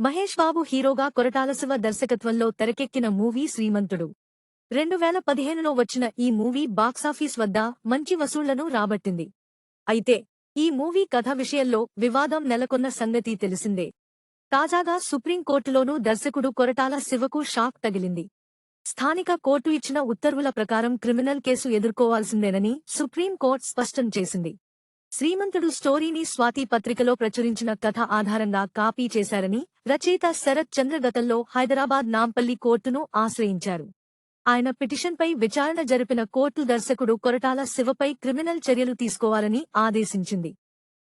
మహేష్ బాబు హీరోగా కొరటాల శివ దర్శకత్వంలో తెరకెక్కిన మూవీ శ్రీమంతుడు. రెండు వేల పదిహేనులో వచ్చిన ఈ మూవీ బాక్సాఫీస్ వద్ద మంచి వసూళ్ళను రాబట్టింది. అయితే ఈ మూవీ కథ విషయంలో వివాదం నెలకొన్న సంగతి తెలిసిందే. తాజాగా సుప్రీంకోర్టులోనూ దర్శకుడు కొరటాల శివకు షాక్ తగిలింది. స్థానిక కోర్టు ఇచ్చిన ఉత్తర్వుల ప్రకారం క్రిమినల్ కేసు ఎదుర్కోవాల్సిందేనని సుప్రీంకోర్టు స్పష్టం చేసింది. శ్రీమంతుడు స్టోరీని స్వాతి పత్రికలో ప్రచురించిన కథ ఆధారంగా కాపీ చేశారని రచయిత శరత్ చంద్ర గతంలో హైదరాబాద్ నాంపల్లి కోర్టును ఆశ్రయించారు. ఆయన పిటిషన్పై విచారణ జరిపిన కోర్టు దర్శకుడు కొరటాల శివపై క్రిమినల్ చర్యలు తీసుకోవాలని ఆదేశించింది.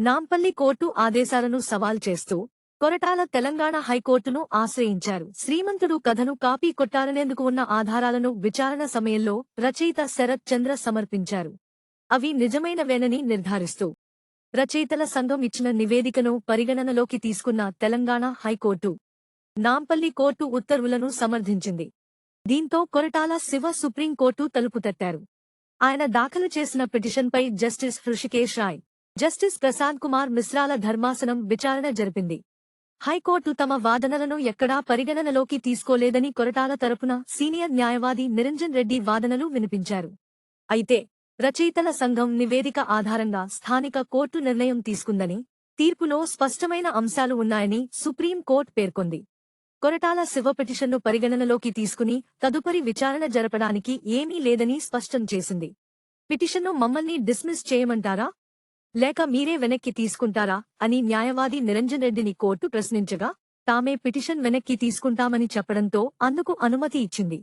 నాంపల్లి కోర్టు ఆదేశాలను సవాల్ చేస్తూ కొరటాల తెలంగాణ హైకోర్టును ఆశ్రయించారు. శ్రీమంతుడు కథను కాపీ కొట్టారనేందుకు ఉన్న ఆధారాలను విచారణ సమయంలో రచయిత శరత్ చంద్ర సమర్పించారు. అవి నిజమైనవేనని నిర్ధారిస్తూ రచయితల సంఘం ఇచ్చిన నివేదికను పరిగణనలోకి తీసుకున్న తెలంగాణ హైకోర్టు నాంపల్లి కోర్టు ఉత్తర్వులను సమర్థించింది. దీంతో కొరటాల శివ సుప్రీంకోర్టు తలుపు తట్టారు. ఆయన దాఖలు చేసిన పిటిషన్పై జస్టిస్ హృషికేశ్ రాయ్ జస్టిస్ ప్రశాంత్ కుమార్ మిశ్రాల ధర్మాసనం విచారణ జరిపింది. హైకోర్టు తమ వాదనలను ఎక్కడా పరిగణనలోకి తీసుకోలేదని కొరటాల తరపున సీనియర్ న్యాయవాది నిరంజన్ రెడ్డి వాదనలు వినిపించారు. అయితే రచయితల సంఘం నివేదిక ఆధారంగా స్థానిక కోర్టు నిర్ణయం తీసుకుందని తీర్పులో స్పష్టమైన అంశాలు ఉన్నాయని సుప్రీం కోర్టు పేర్కొంది. కొరటాల శివ పిటిషన్ను పరిగణనలోకి తీసుకుని తదుపరి విచారణ జరపడానికి ఏమీ లేదని స్పష్టం చేసింది. పిటిషన్ను మమ్మల్ని డిస్మిస్ చేయమంటారా? లేక మీరే వెనక్కి తీసుకుంటారా? అని న్యాయవాది నిరంజన్ రెడ్డిని కోర్టు ప్రశ్నించగా తామే పిటిషన్ వెనక్కి తీసుకుంటామని చెప్పడంతో అందుకు అనుమతి ఇచ్చింది.